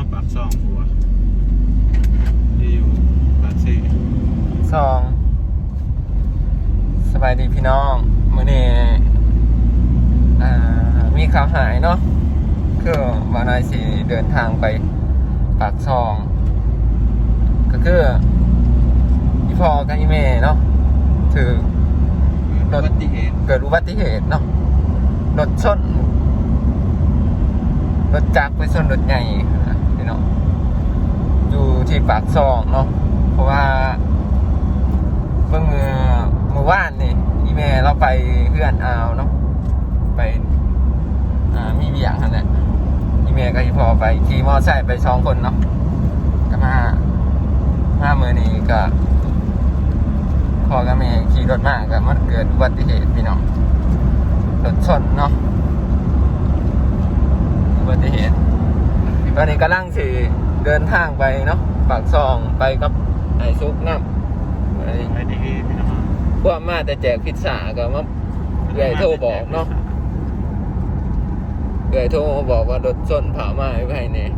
มาปากซองหัวที่อยู่ปากซี่สองสบายดีพี่น้องมื่อนี้อ่ามีข่าวหายเนาะคือวานายสีเดินทางไปปากซอง ก็คืออีพ่อกับอีเมเนาะถืออุบัติเหตุเกิดอุบัติเหตุเนาะรถชนรถจักรไปชนรถใหญ่นะ พี่น้องอยู่ที่ปากซองเนาะเพราะว่าเมื่อเมื่อวานนี่อีเมเราไปเพื่อนอาวเนาะไปอ่ามีเบียงนั่นแหละอีเมกับอีพอไปขี่มอไซค์ไปสองคนเนาะก็มามาเมื่อนี้ก็พอกับแม่ขี่รถมากก็มันเกิดอุบัติเหตุพี่น้องรถชนเนาะอุบัติเหตุ ตอนนี้กำลังสิเดินทางไปเนาะปากซองไปกับไอ้ซุกน้ำไอ้อุบัติเหตุพี่น้องพวกมาแต่แจกพิซซ่าก็มาเอื่อยโทรบอกเนาะเอื่อยโทรมาบอกว่ารถชนผ่ามาให้ไปเนี่ย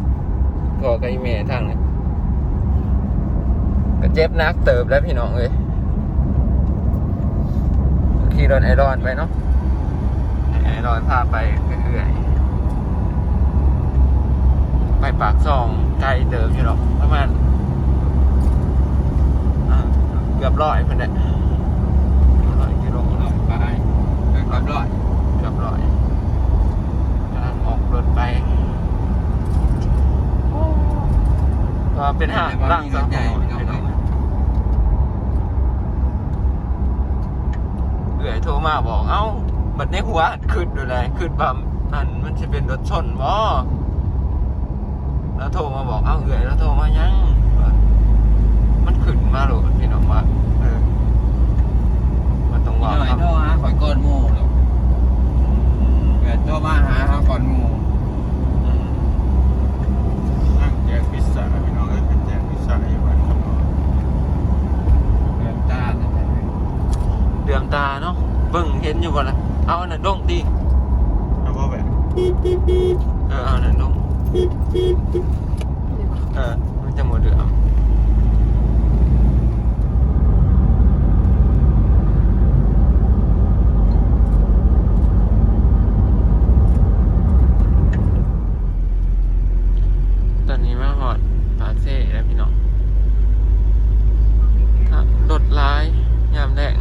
พอกับไอ้แม่ทางนี้ก็เจ็บหนักเติบแล้วพี่น้องเอ้ยขี่รถไอรอนไปเนาะไอรอนพาไปเรื่อยๆ ไปปากซองไกลเดิมอยู่หรอกประมาณอ่าเกือบร้อยเพื่อนเนี่ยร้อยกิโลลงไปไปขับรถเกือบร้อยกำลังออกรถไปก็เป็นห้างร่างสังหรณ์พี่น้องเอื่อยโทรมาบอกเอ้า บัดในหัวขึ้นดูเลยขึ้นปั๊มนั่นมันจะเป็นรถชนบ่ แล้วโทรมาบอกเอ้าเอื่อยแล้วโทรมายังว่ามันขึ้นมาโหลดพี่น้องว่าเออมันต้องหว่าน่อยครับโทรหาข่อยก้อนหมูหรอกเกิดโทรมาหาหาก้อนหมูอืมนั่งแจกพิซซ่าพี่น้องเอ้ยเป็นแจกพิซซ่าอยู่บ้านครับเกิดตาแต่เดือมตาเนาะเบิ่งเห็นอยู่บ่ล่ะเอาอันนั้นลงดิแล้วก็แบบเออเอาอันนั้นลง เออมันจะหมดเดือมตอนนี้มาหอดปาเซ่แล้วพี่น้องถ้ารถร้ายยามแดง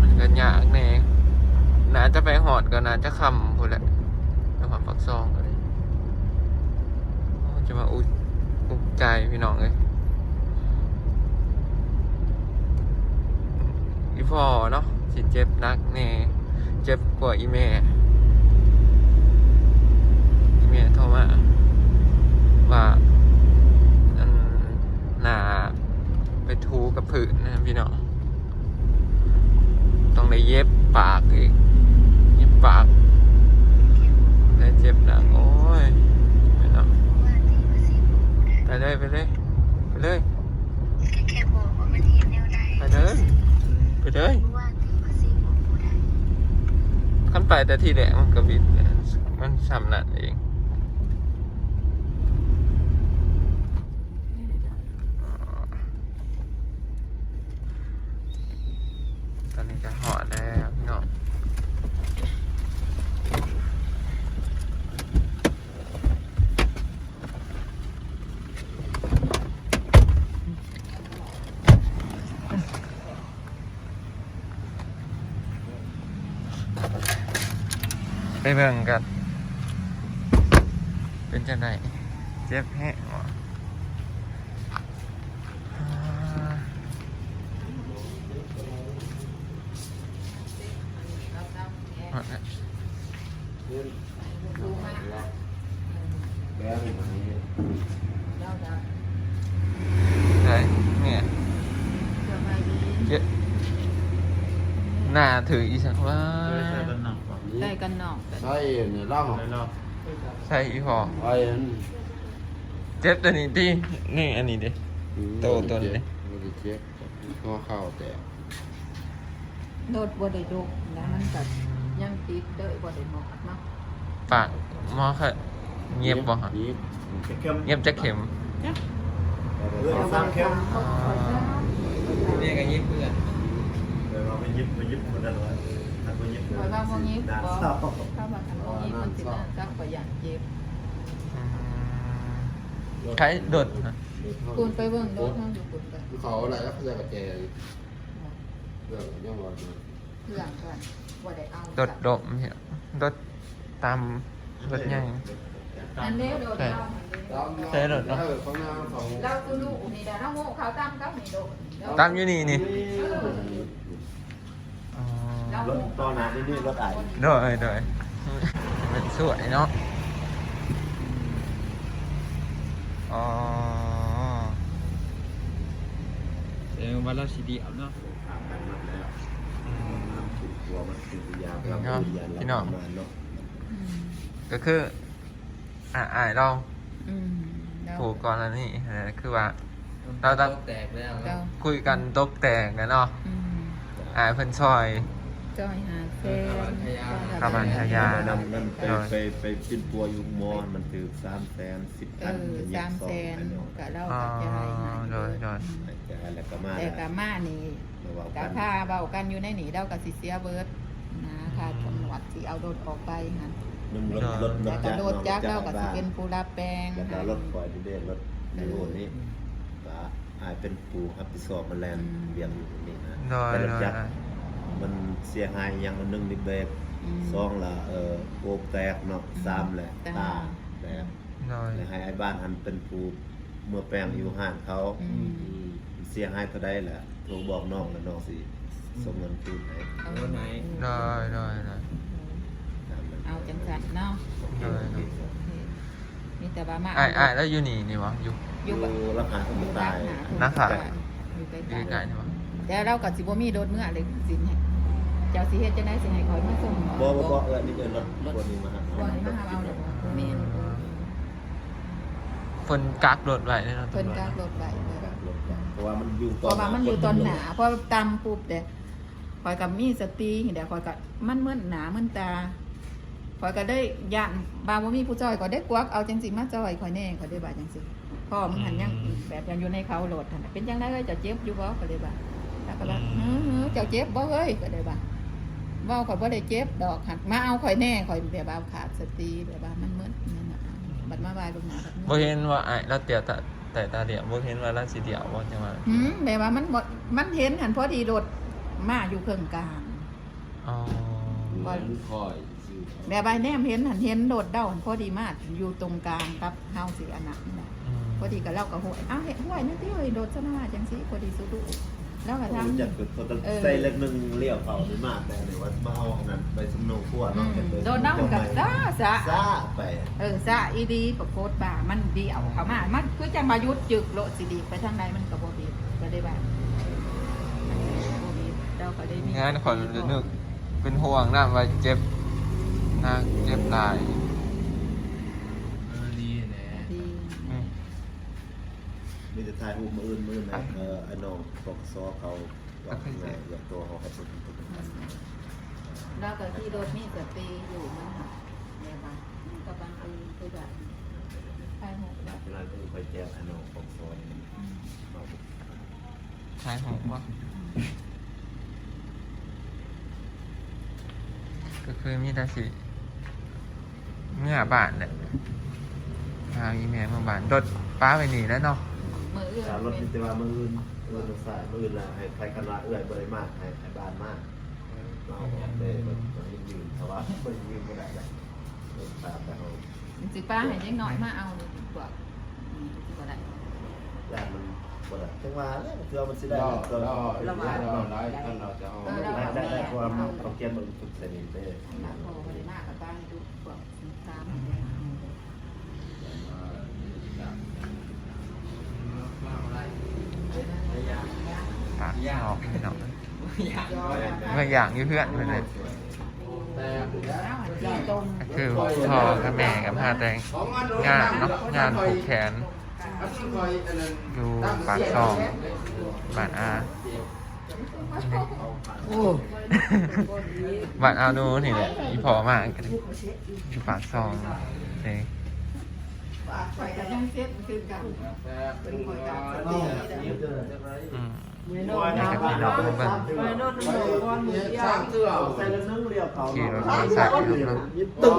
มันก็ยากแน่น่าจะไปหอดก็น่าจะคำพูดแหละ กซองก็เลยโอ้จะมาอุดอุกใจพี่น้องเลยอีพอเนาะสิเจ็บนักแน่เจ็บกว่าอีแม่ อีเมลโทรมาว่าอันหนาไปทูกับผืนนะพี่น้อง ต้องได้เย็บปากอีกเย็บปากได้เจ็บหนักโอ้ยพี่น้องไป เลยไปเลยไปเลยแค่บอกว่ามันเห็นแนวใดไปเลยไปเลยว่าที่ภาษีของผู้ใดขั้นไปแต่ที่แหลกมันก็บิดเนี่ยมันซ้ำนั่นเอง ตอนนี้จะหอดแล้วพี่น้องไป เบิ่งกัน เป็นจังไดเจ็บแห้งวะอ่าหอดแล้วแก้วมันนี้ไหนเนี่ยเยอะหน้าถืออีสักว่าเคยใช้ตะหนักได้กันหนอก ใช่เนี่ยร่างได้รอบใช่อีพอไอ้อันเจ็บตัวนี้ดินี่อันนี้ดิโตตัวนี้ไม่ได้เจ็บข้อเข่าแต่โดดบ่ได้โดกแล้วมันก็ยังติดเด้อบ่ได้หมอกเนาะปากหมอค่ะเงียบบ่ฮะเงียบจะเข้มเงียบจะเข็มเรื่องสร้างเข้มเนี่ยกันยิบเพื่อนเดี๋ยวเราไปยิบไปยิบคนนั้นเลย ถ้าไปยิบคอยว่าบ่ยิบด่านบ่เศร้าถ้าว่าทำบ่ยิบมันสิน่าจักก็อยากเจ็บอืมใช้โดดฮะคุณไปเบิ่งโดดเฮาอยู่คุณไปเขาอะไรแล้วเขาจะกระเจยเรื่องย่องรอยเครื่องก่อนบ่ได้เอาโดดดมเนี่ยโดดตามรถใหญ่ อันเด้โดดเอาใช่รถเนอะ เขาหน้าสองเราคือลูกนี่ดาเราโง่เขาตามกับนี่โดดตามอยู่นี่นี่ เอออ๋อ รถตอนนั้นนี่นี่รถไอ้โดยโดยเป็นสวยเนาะอ๋อเดี๋ยววันเราสีเดียวเนาะถามกันมาแล้วถูกตัวมันถูกยาครับยามาเนาะอืมก็คือ อ่าอ่าเราอืมเราผูกก่อนแล้วนี่เออคือว่า เราต้องแตกแล้วเราคุยกันตกแต่งกันเนาะอืมอ่าเพิ่นซอย จอยหาเซนประมาณทยานั่นนั่นไปไปไปปิ้นปัวอยู่มอนมันถือสามแสนสิบเอพันอสามแสนก็เราอ๋อก็จ่ายให้โดยโดยแต่แล้วก็มาแต่กะมานี่ระวังกะกันค่าเบากันอยู่ในนี่เราก็สิเสียเบิดนะค่าตำรวจสิเอาโดดออกไปหั่นนึ่งรถรถรแต่ถก็โดดจักเราก็สิบ้านเป็นผู้รับแปลงแล้วก็รถคอยดีเด่นรถยูโรนี่ก็อายเป็นปูรับผิดชอบมาแลนเบียงอยู่ตรงนี้นะโดยแต่รโดถยจักร มันเสียหายอย่างละหนึ่งดิเบรกอืม สองละเอ่อโอบแตกเนาะสามแหละตาตา แตกโดยแล้วให้ไอ้บ้านหันเป็นปูเมื่อแปลงอยู่ห่านเขาอืมเสียหายเท่าใดแหละโทรบอกน้องแล้วน้องสิส่งเงินคืนให้เอาวันไหนโดยโดยโดยตามนั้นเอาจังสันเนาะโดยโดยมีแต่ว่ามาอ่าอ่าแล้วอยู่นี่นี่วะอยู่ออยู่ยู่ราคาสมุอยู่ตาร้านยหาถูกนะคะ อยู่ใกอยู่ไกลล้นี่วะๆแต่เราก็สิบ่มีโดดเมื่อเลยสินให้ เจ้าสิเฮ็ดจังได๋สิให้คอยมาส่งบ่บ่บ่เออนี่เอิ้นรถรถนี้มาหาบ่ให้มาหาเอาเลยบ่แม่นเพิ่นกักรถไว้เนาะเพิ่นกากรถไว้เลยรถจักรเพราะว่ามันอยู่เพราะว่ามันอยู่ตอนหนาเพราะตำปุ๊บเด้คอยกับมีสติเดี๋ยวคอยกับมันเหมือนหนาเหมือนตาคอยก็ได้ย่านบางว่ามีผู้จ้อยก็ได้กวักเอาจังสิมาจ้อยคอยแน่คอยได้บาดจังสิพ่อมึงหันยังแบบยังอยู่ในเขาโหลดหันเป็นจังได๋เอ้ยเจะเจ็บอยู่บ่ก็ได้บาดแล้วก็ว่าเฮ้อเจ้าเจ็บบ่เฮ้ยก็ได้บาด เว้าข่อยบ่ได้เจ็บดอกหันมาเอาข่อยแน่ข่อยแบบว่าขาดสติแบบว่ามันเหมือนนั่นน่ะบัดมาบายลงหน้าบัดบ่เห็นว่าไอ่าเราเตียวต่แต่ตาเดียวบ่เห็นว่าเราสิเดียวบ่จังว่าหืมแบบว่ามันบ่มันเห็นหันพอดีโดดมาอยู่เครื่องกลาง อ๋อมันคอยซื้อแบบใบแนมเห็นหันเห็นโดดเด้าหันพอดีมากอยู่ตรงกลางกับเฮาสิอันนั้นน่ะ อืมพอดีกับเรากับหวยอ้าวเห็นหวยนั่นที่เฮ้ยโดดซะหน้าจังสิพอดีสุดุ แล้วก็ทำ จักรก็ต้องใส่เล็กนึงเลี้ยวเขาไม่มากแต่เนี่ยว่ามาเอาอันนั้นไปสำนงขั้วอืเนาะมโดดน้ำกับซาซะซ่าไปเออซะอีดีประโคตบ่ามันดีเอาเขามามันคือจะมายุดจึกโลดสิดีไปทางใดมันก็บ่ดีก็ได้บ่าบ่ดีเราก็ได้มี งานขอยนึกเป็นห่วงนำว่าเจ็บนางเจ็บหลาย มีแต่ทายหูมืออื่นมือนะเออไอ้น้องปกซอเขาว่าไงอยากตัวเขาให้สุดแล้วก็ที่โดดมีสติอยู่มันหักเนี่ยบ่ามันก็บางทีคือแบบใครหกแบบเวลาที่คอยแจ้งไอ้น้องปกซออืมมาใช่หงบ่ก็คือมีแต่สิเมื่อบ้านแหละพาอีแม่เมื่อบ้านรถป้าไปหนีแล้วเนาะ มือเอื้อสารรถเป็มีนแต่ว่ามืออื่นมืออื่นสายมืออื่นละให้ใครกันละเอื้อยบริมากให้ให้บ้านมากเราเลยมันมันยืนเพราะว่ามันยืนไม่ได้เลยตามไปเขาสิป้าให้เล็กน้อยมาเอาเลยดีกว่าอืมก็ได้ย่านมันปวดจังหวะแล้วเพื่อมันสิได้เราตัวเราเราเราเราได้ท่านเราจะเอาได้ได้ได้ความเขาเกียนมันสุดเสนิทเลย หนักพอไม่ได้มากกับป้าให้ดูกว่าสิบสาม ปากออกพี่น้องอยากเมื่ออย่างอยู่เพื่อนไปเลยแต่แล้วอันที่ตรงก็คือพ่อกับแม่กับพาแต่งงานเนาะงานผูกแขนอยู่ปากซองบ้านอาโอ้บ้านอาโนูนี่แหละอีพอมากอยู่ปากซองเลยคอยกับยังเซ็ตคือกันแต่เป็นคอยกับสนี่ติ นี่เจองไรอืมน้อยนะครับพี่น้องเบิ่งไปนอนนอนก่อนมือยาใส่ละนึงเรียวเขาขี่รถมอเตอร์ไซค์อยู่เนาะยิบตึ้ง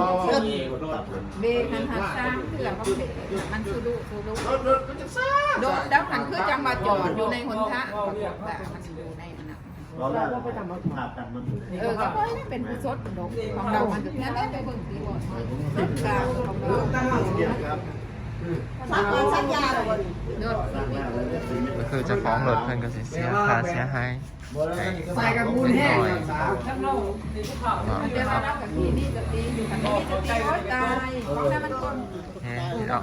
ตัดเบรกหันหันซ้างเถื่อก็เบรกมันสุดุสุดุรถรถมันจะซ่าโดนดับหันคือจังมาจอดอยู่ในหนทางแบบมันอยู่ในอันนั้นเราแล้วไปทำมาผ่าตัดมันเออก็เพราะนี่เป็นผู้สดดอกของเรามันนั่นแหละไปเบิ่งตีบอดรถกลางของเรา เกี่ยวครับสักวันสักยาเลยโดดสร้างหน้าเลยเนี่ยสิก็คือเจ้าของรถเพิ่นก็สิเสียค่าเสียหายให้ใส่กับมูลแห้งน้อยมันจะมารับกับที่นี่จะตีอยู่กันนี่จะตีโอ๊ยตายเพราะแม่มันคนโอเคพี่น้อง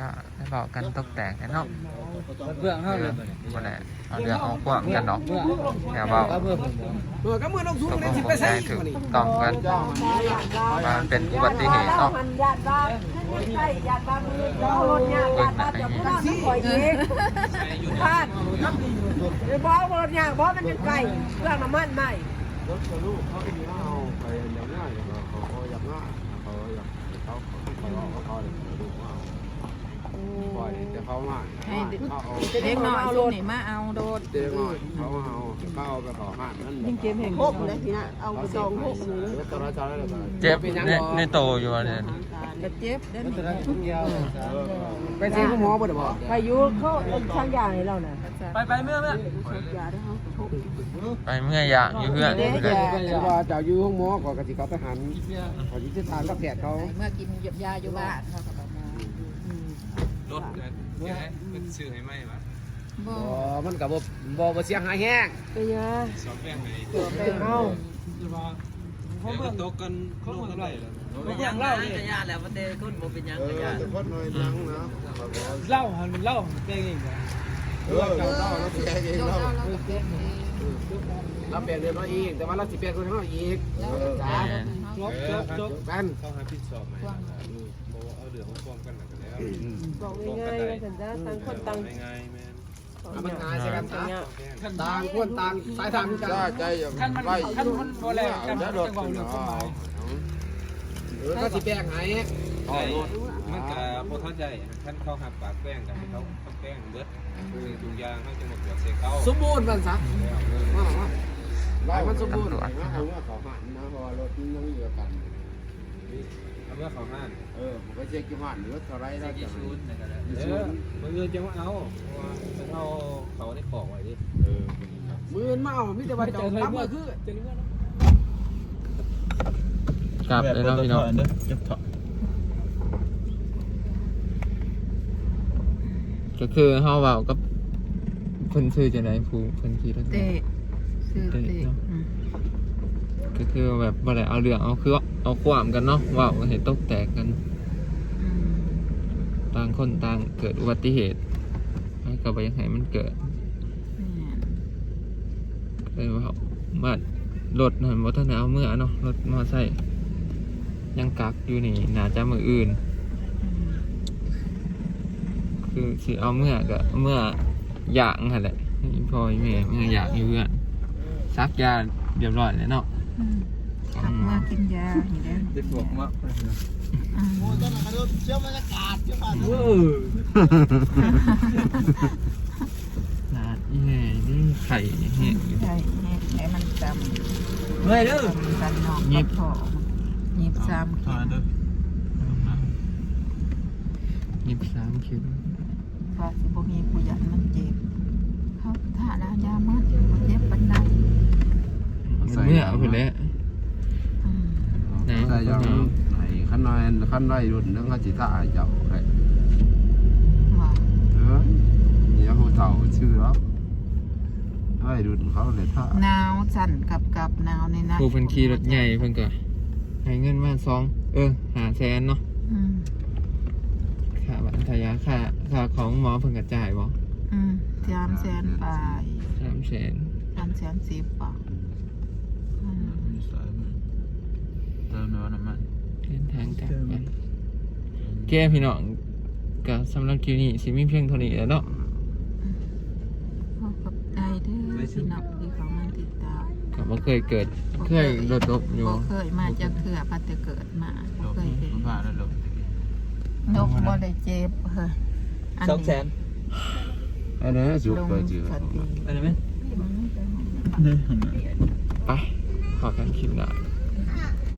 ก็ได้บอกกันตกแต่งกันเนาะเบื้องเฮาเลยบ่ได้เอาเรื่องเอาความกันเนาะแค่เว้าเออก็มือน้องสูงตกลได้งสิปไปลงใจใส่ถูกต้องกันว่ามันเป็นอุบัติเหตุเนาะญาติบ้านใช่ญาติบ้านเรารถเนี่ยญาติบ้านจะพูดน้ำข่อยอีกพลาดเดี๋ยวบอกรถเนี่ยบอกมันเป็นไก่เครื่องน้ำมันใหม่รถลูกเขาเป็นเอาไปอย่างง่ายเขาเขาอยากง่ายเขาอยากเขาเขาเขาเขาเลยดูว่า ปล่อยแต่เขาง่ายให้เขาเอาเด็กน้อยซุ่มนี่มาเอาโดดเด็กน้อยเขาเอาเขาเอาไปขอห้านนั่นยิ่งเกมแห่งหกเลยทีน่ะเอาไปจองหกเลยแล้วตอนนั้นตอนนั้นเจ็บในในโตอยู่ว่าเนี่ยกระเจ็บเด้อไปสิคุณหมอบ่ได้บ่ไปอยู่เขาช่างยาให้เราน่ะไปไปเมื่อเมื่อยาได้เขาไปเมื่อยอย่างอยู่เพื่อนเพื่อนแต่ว่าเจ้าอยู่ห้องหมอก็กะสิเขาไปหันขอสิทานกับแขกเขาเมื่อกินยาอยู่บ้านเขาก็บอกมาร ถ เนี่ยมันซื้อให้ไหมวะบ่อ๋อมันก็บ่บ่บ่เสียหายแฮงไปยาสอบแป้งไหนเอาเดี๋ยวก็ตกกันโลกเท่าไหร่แล้วเป็นอย่างเล่านี่เออแต่คนน้อยนังนะเล่าหันมันเล่าเองเองเหรอเออเจ้าเล่าแล้วแกเองโดดเล่าเอาเราก็เจ็บเองเราเปลี่ยนเรียนมาอีกแต่ว่าเราสิเปลี่ยนคนเฮาอีกแล้วก็จ้าจบจบจบกันเข้าหาพิษสอบใหม่โบเอาเดือดของความกันหนักแล้ว บอกง่ายๆว่าสัญญาต่างคนต่างง่ายแม่เอามันหาใช่กันซะเนี่ยต่างคนต่างสายทางกันใจอย่างไล่ขั้นมันพอแล้วจะโดดขึ้นเนาะเออก็สิแป้งให้ใช่มันก็พอเข้าใจขั้นเข้าหักปากแป้งกันเขาเขาแป้งเบิดคือถุงยางให้จังหวัดเดือดเสเขาสมบูรณ์มันซะมามาไล่มันสมบูรณ์เอาว่าเขาหันนะพราะรถมันยังเหลือกัน เอาเมื่อเขาห้านเออผมไปเช็คกี่หันหรือเท่าไรแล้วจะเออมือจะว่าเอาเอาเขาได้ของไว้ดิเออมือมาเอามีแต่ว่าเจ้าทำก็คือกลับเลยเนาะพี่น้องก็คือเฮาเว้ากับเพิ่นซื้อจังได๋ผู้เพิ่นขี่รถเตะซื้อเตะอืมก็คือแบบบ่ได้เอาเรื่องเอาคือ เอาความกันเนาะว้าเห็นตกแตกกัน ต่างคนต่างเกิดอุบัติเหตุให้ก็บ่อยากให้มันเกิดเลยว่ามารถนั่นบ่ทันได้เอาเมื่อเนาะรถมอไซค์ยังกักอยู่นี่หนาจะมืออื่น คือสิเอาเมื่อก็เมื่ออยางหั่นแหละอีพ่อแม่เมื่ออยางอยู่เพื่อนซักยาเรียบร้อยแล้วเนาะ กินยาอย่างเดียวได้พวกมาอืมนาดอีแม่นี่ไข่แห้งอยู่ใช่แห้ให้มันจำเฮ้ยเด้อกันนอกหยิกับบพ่อหยิบซ้ำเข็มยี่สิบสามคิวพระสิบ่มีผู้ยันมันเจ็บเขาถ้าลายามันบ่เจ็บปานใดเมื่อเอาไปแล้วอืม นะใส่ยังไอ้ขั้นน้อยขั้นน้อยรุ่นนึงก็จิตาเจ้าใครว่าเออเนี่ยเขาเต่าชื่อแล้วไอ้รุ่นเขาเลยท่าหนาวสั่นกับกับหนาวในนั้นผู้เพิ่นขี่รถใหญ่เพิ่นก็ให้เงินมาสอง เออหาแสนเนาะอืมค่าบัตรทายาค่าค่าของหมอเพิ่นก็จ่ายบ่อืมสามแสนปลายสามแสนสามแสนสิบบาทอืม เติมเนื้อน้ำมันเดินทางกลับกันแก้พี่น้องก็สำหรับคลิปนี้สิมีเพียงเท่านี้แหล้วเนาะขอขอบใจเด้อพี่น้องที่เขามาติดตามก็บ่เคยเกิดเคยรถตกอยู่บ่เคยมาจะเถื่อพัดแต่เกิดมาบ่เคยเห็นผ่านแล้วลงนกบ่ได้เจ็บเฮ้ยสองแสนอันนี้สุกลงไปจืดสติอันนี้ไหม ไปขอกันคลิปหน่อย